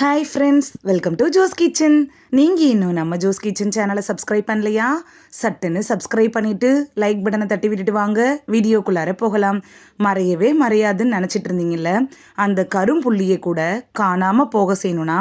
Hi friends welcome to Jo's kitchen நீங்கள் இன்னும் நம்ம ஜோஸ் கிச்சன் சேனலை சப்ஸ்கிரைப் பண்ணலையா? சட்டுன்னு சப்ஸ்கிரைப் பண்ணிவிட்டு லைக் பட்டனை தட்டி விட்டுட்டு வாங்க. வீடியோக்குள்ளார போகலாம். மறையவே மறையாதுன்னு நினச்சிட்டு இருந்தீங்கல்ல? அந்த கரும்புள்ளியை கூட காணாமல் போக செய்யணும்னா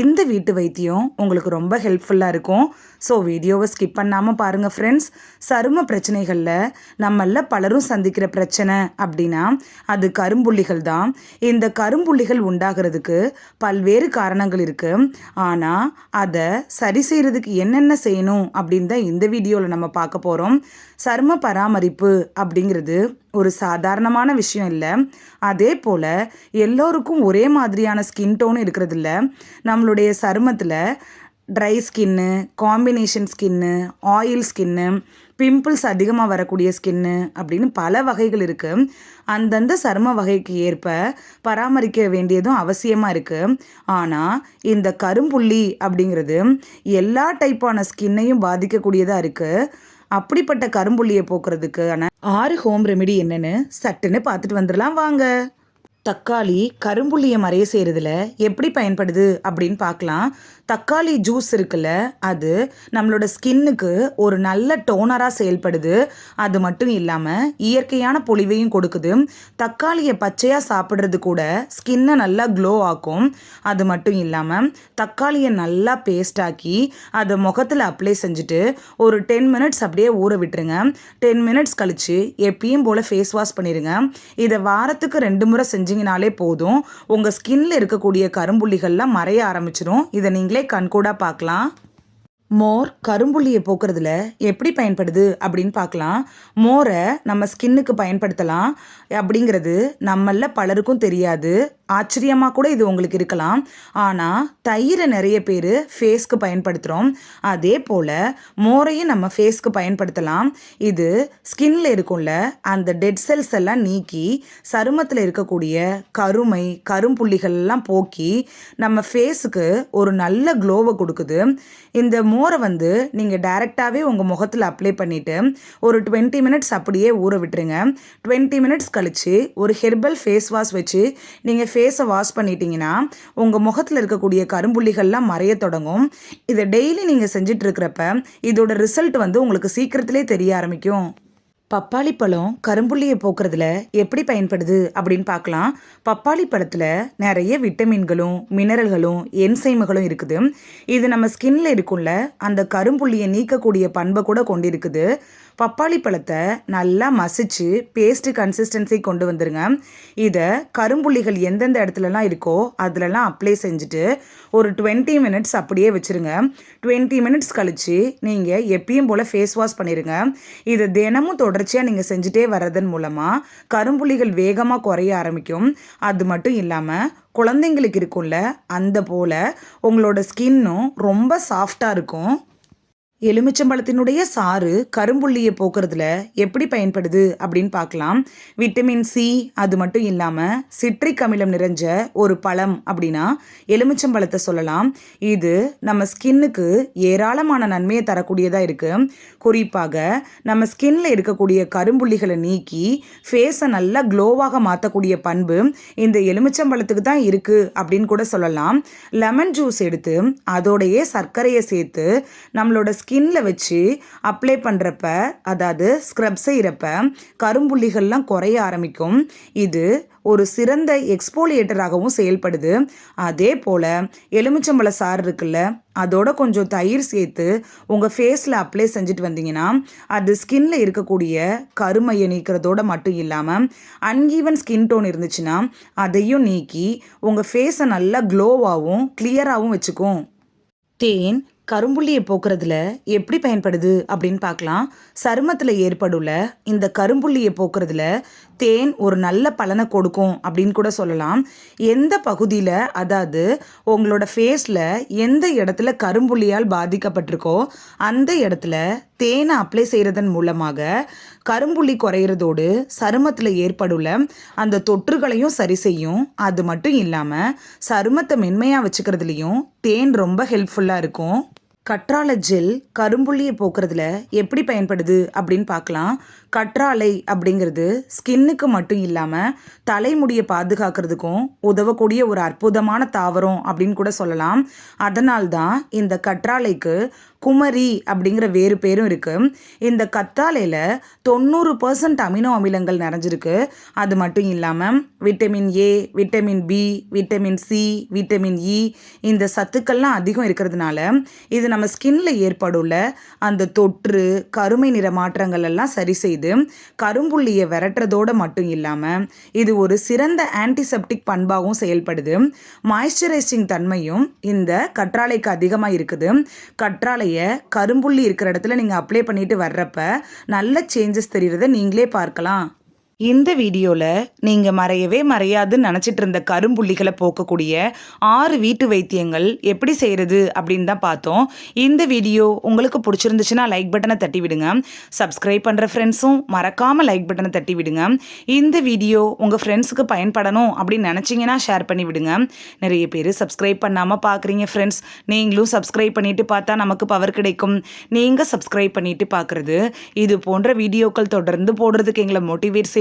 இந்த வீட்டு வைத்தியம் உங்களுக்கு ரொம்ப ஹெல்ப்ஃபுல்லாக இருக்கும். ஸோ வீடியோவை ஸ்கிப் பண்ணாமல் பாருங்கள் ஃப்ரெண்ட்ஸ் சரும பிரச்சனைகளில் நம்மள பலரும் சந்திக்கிற பிரச்சனை அப்படின்னா அது கரும்புள்ளிகள் தான். இந்த கரும்புள்ளிகள் உண்டாகிறதுக்கு பல்வேறு காரணங்கள் இருக்குது ஆனால் அதை சரி செய்கிறதுக்கு என்னென்ன செய்யணும் அப்படின்னு தான் இந்த வீடியோவில் நம்ம பார்க்க போகிறோம் சரும பராமரிப்பு அப்படிங்கிறது ஒரு சாதாரணமான விஷயம் இல்லை. அதே போல் எல்லோருக்கும் ஒரே மாதிரியான ஸ்கின் டோன் இருக்கிறதில்ல நம்மளுடைய சருமத்தில் dry skin combination skin oil skin pimples அதிகமாக வரக்கூடிய ஸ்கின்னு அப்படின்னு பல வகைகள் இருக்குது அந்தந்த சரும வகைக்கு ஏற்ப பராமரிக்க வேண்டியதும் அவசியமாக இருக்குது ஆனால் இந்த கரும்புள்ளி அப்படிங்கிறது எல்லா டைப்பான ஸ்கின்னையும் பாதிக்கக்கூடியதாக இருக்குது அப்படிப்பட்ட கரும்புள்ளியை போக்குறதுக்கான ஆறு ஹோம் ரெமெடி என்னென்னு சட்டுன்னு பார்த்துட்டு வந்துடலாம். வாங்க. தக்காளி கரும்புள்ளியை மறைய செய்கிறதுல எப்படி பயன்படுது அப்படின்னு பார்க்கலாம். தக்காளி ஜூஸ் இருக்குல்ல அது நம்மளோட ஸ்கின்னுக்கு ஒரு நல்ல டோனராக செயல்படுது. அது மட்டும் இல்லாமல் இயற்கையான பொலிவையும் கொடுக்குது. தக்காளியை பச்சையாக சாப்பிட்றது கூட ஸ்கின்னை நல்லா க்ளோ ஆக்கும். அது மட்டும் இல்லாமல் தக்காளியை நல்லா பேஸ்ட் ஆக்கி அதை முகத்தில் அப்ளை செஞ்சுட்டு ஒரு டென் மினிட்ஸ் அப்படியே ஊற விட்டுருங்க. டென் மினிட்ஸ் கழித்து எப்பயும் போல் ஃபேஸ் வாஷ் பண்ணிடுங்க இதை வாரத்துக்கு ரெண்டு முறை செஞ்சு வச்சிங்கனாலே போதும். உங்கள் ஸ்கின்ல இருக்கக்கூடிய கரும்புள்ளிகள்லாம் மறைய ஆரம்பிச்சிடும் இதை நீங்களே கண்கூடாக பார்க்கலாம். மோர் கரும்புள்ளியை போக்குறதுல எப்படி பயன்படுது அப்படின்னு பார்க்கலாம். மோரை நம்ம ஸ்கின்னுக்கு பயன்படுத்தலாம். அப்படிங்கிறது நம்மள பலருக்கும் தெரியாது. ஆச்சரியமாக கூட இது உங்களுக்கு இருக்கலாம். ஆனால் தயிரை நிறைய பேர் ஃபேஸ்க்கு பயன்படுத்துகிறோம் அதே போல் மோரையும் நம்ம ஃபேஸ்க்கு பயன்படுத்தலாம். இது ஸ்கின்ல இருக்கும்ல அந்த டெட் செல்ஸ் எல்லாம் நீக்கி சருமத்தில் இருக்கக்கூடிய கருமை கரும்புள்ளிகள்லாம் போக்கி நம்ம ஃபேஸுக்கு ஒரு நல்ல க்ளோவை கொடுக்குது. இந்த மோரை வந்து நீங்கள் டைரெக்டாகவே உங்கள் முகத்தில் அப்ளை பண்ணிவிட்டு ஒரு டுவெண்ட்டி மினிட்ஸ் அப்படியே ஊற விட்டுருங்க. டுவெண்ட்டி மினிட்ஸ் கழித்து ஒரு ஹெர்பல் ஃபேஸ் வாஷ் வச்சு நீங்கள் ஃபேஸை வாஷ் பண்ணிட்டீங்கன்னா உங்கள் முகத்தில் இருக்கக்கூடிய கரும்புள்ளிகள்லாம் மறைய தொடங்கும். இதை டெய்லி நீங்கள் செஞ்சிட்ருக்கிறப்ப இதோட ரிசல்ட் வந்து உங்களுக்கு சீக்கிரத்திலே தெரிய ஆரம்பிக்கும். பப்பாளி பழம் கரும்புள்ளியை போக்குறதுல எப்படி பயன்படுது அப்படின்னு பார்க்கலாம். பப்பாளி பழத்தில் நிறைய விட்டமின்களும் மினரல்களும் என்சைமுகளும் இருக்குது. இது நம்ம ஸ்கின்ல இருக்கும்ல அந்த கரும்புள்ளியை நீக்கக்கூடிய பண்பை கூட கொண்டிருக்குது. பப்பாளி பழத்தை நல்லா மசிச்சு பேஸ்ட் கன்சிஸ்டன்சி கொண்டு வந்துருங்க. இதை கரும்புள்ளிகள் எந்தெந்த இடத்துலலாம் இருக்கோ அதிலலாம் அப்ளை செஞ்சுட்டு ஒரு டுவெண்ட்டி மினிட்ஸ் அப்படியே வச்சுருங்க. டுவெண்ட்டி மினிட்ஸ் கழித்து நீங்கள் எப்பயும் போல் ஃபேஸ் வாஷ் பண்ணிடுங்க இதை தினமும் தொடர்ச்சியாக நீங்கள் செஞ்சுட்டே வர்றதன் மூலமாக கரும்புள்ளிகள் வேகமாக குறைய ஆரம்பிக்கும். அது மட்டும் இல்லாமல் குழந்தைங்களுக்கு இருக்கும்ல அந்த போல் உங்களோட ஸ்கின்னும் ரொம்ப சாஃப்டாக இருக்கும். எலுமிச்சம்பழத்தினுடைய சாறு கரும்புள்ளியை போக்குறதுல எப்படி பயன்படுது அப்படின்னு பார்க்கலாம். விட்டமின் சி அது மட்டும் இல்லாமல் சிட்ரிக் அமிலம் நிறைஞ்ச ஒரு பழம் அப்படின்னா எலுமிச்சம்பழத்தை சொல்லலாம். இது நம்ம ஸ்கின்னுக்கு ஏராளமான நன்மையை தரக்கூடியதாக இருக்குது குறிப்பாக நம்ம ஸ்கின்ல இருக்கக்கூடிய கரும்புள்ளிகளை நீக்கி ஃபேஸை நல்லா க்ளோவாக மாற்றக்கூடிய பண்பு இந்த எலுமிச்சம்பழத்துக்கு தான் இருக்குது அப்படின்னு கூட சொல்லலாம். லெமன் ஜூஸ் எடுத்து அதோடையே சர்க்கரையை சேர்த்து நம்மளோட ஸ்கின்ல வச்சு அப்ளை பண்ணுறப்ப அதாவது ஸ்க்ரப் செய்கிறப்ப கரும்புள்ளிகள்லாம் குறைய ஆரம்பிக்கும். இது ஒரு சிறந்த எக்ஸ்போலியேட்டராகவும் செயல்படுது. அதே போல் எலுமிச்சம்பழ சாறு இருக்குல்ல அதோட கொஞ்சம் தயிர் சேர்த்து உங்கள் ஃபேஸில் அப்ளை செஞ்சுட்டு வந்தீங்கன்னா அது ஸ்கின்ல இருக்கக்கூடிய கருமையை நீக்கிறதோட மட்டும் இல்லாமல் அன்ஈவன் ஸ்கின் டோன் இருந்துச்சுன்னா அதையும் நீக்கி உங்கள் ஃபேஸை நல்லா க்ளோவாகவும் கிளியராகவும் வச்சுக்கும். தேன் கரும்புள்ளியை போக்குறதுல எப்படி பயன்படுது அப்படின்னு பார்க்கலாம். சருமத்தில் ஏற்படுள்ள இந்த கரும்புள்ளியை போக்குறதுல தேன் ஒரு நல்ல பலனை கொடுக்கும் அப்படின்னு கூட சொல்லலாம். எந்த பகுதியில் அதாவது உங்களோட ஃபேஸில் எந்த இடத்துல கரும்புள்ளியால் பாதிக்கப்பட்டிருக்கோ அந்த இடத்துல தேனை அப்ளை செய்கிறதன் மூலமாக கரும்புள்ளி குறையிறதோடு சருமத்தில் ஏற்படுள்ள அந்த தொற்றுகளையும் சரி செய்யும். அது மட்டும் இல்லாமல் சருமத்தை மென்மையாக வச்சுக்கிறதுலையும் தேன் ரொம்ப ஹெல்ப்ஃபுல்லாக இருக்கும். கற்றாழை ஜெல் கரும்புள்ளியை போக்குறதுல எப்படி பயன்படுது அப்படின்னு பார்க்கலாம். கற்றாழை அப்படிங்கிறது ஸ்கின்னுக்கு மட்டும் இல்லாமல் தலைமுடியை பாதுகாக்கிறதுக்கும் உதவக்கூடிய ஒரு அற்புதமான தாவரம் அப்படின்னு கூட சொல்லலாம். அதனால்தான் இந்த கற்றாழைக்கு குமரி அப்படிங்கிற வேறு பேரும் இருக்குது இந்த கத்தாழையில் தொண்ணூறு பர்சன்ட் அமினோ அமிலங்கள் நிறைஞ்சிருக்கு. அது மட்டும் இல்லாமல் vitamin A vitamin B vitamin C vitamin E இந்த சத்துக்கள்லாம் அதிகம் இருக்கிறதுனால இது நம்ம ஸ்கின்ல ஏற்படுள்ள அந்த தொற்று கருமை நிற மாற்றங்கள் எல்லாம் சரி செய்து கரும்புள்ளியை விரட்டுறதோடு மட்டும் இல்லாமல் இது ஒரு சிறந்த ஆன்டிசெப்டிக் பண்பாகவும் செயல்படுது. மாய்ஸ்சரைசிங் தன்மையும் இந்த கற்றாழைக்கு அதிகமாக இருக்குது. கற்றாழையை கரும்புள்ளி இருக்கிற இடத்துல நீங்கள் அப்ளை பண்ணிட்டு வர்றப்ப நல்ல சேஞ்சஸ் தெரிகிறத நீங்களே பார்க்கலாம். இந்த வீடியோவில் நீங்கள் மறையவே மறையாதுன்னு நினச்சிட்டு இருந்த கரும்புள்ளிகளை போக்கக்கூடிய ஆறு வீட்டு வைத்தியங்கள் எப்படி செய்கிறது அப்படின்னு தான் பார்த்தோம். இந்த வீடியோ உங்களுக்கு பிடிச்சிருந்துச்சுன்னா லைக் பட்டனை தட்டி விடுங்க. சப்ஸ்கிரைப் பண்ணுற ஃப்ரெண்ட்ஸும் மறக்காமல் லைக் பட்டனை தட்டி விடுங்க. இந்த வீடியோ உங்கள் ஃப்ரெண்ட்ஸுக்கு பயன்படணும் அப்படின்னு நினச்சிங்கன்னா ஷேர் பண்ணி விடுங்க. நிறைய பேர் சப்ஸ்கிரைப் பண்ணாமல் பார்க்குறீங்க ஃப்ரெண்ட்ஸ் நீங்களும் சப்ஸ்கிரைப் பண்ணிட்டு பார்த்தா நமக்கு பவர் கிடைக்கும். நீங்கள் சப்ஸ்கிரைப் பண்ணிட்டு பார்க்குறது இது போன்ற வீடியோக்கள் தொடர்ந்து போடுறதுக்கு எங்களை மோட்டிவேட்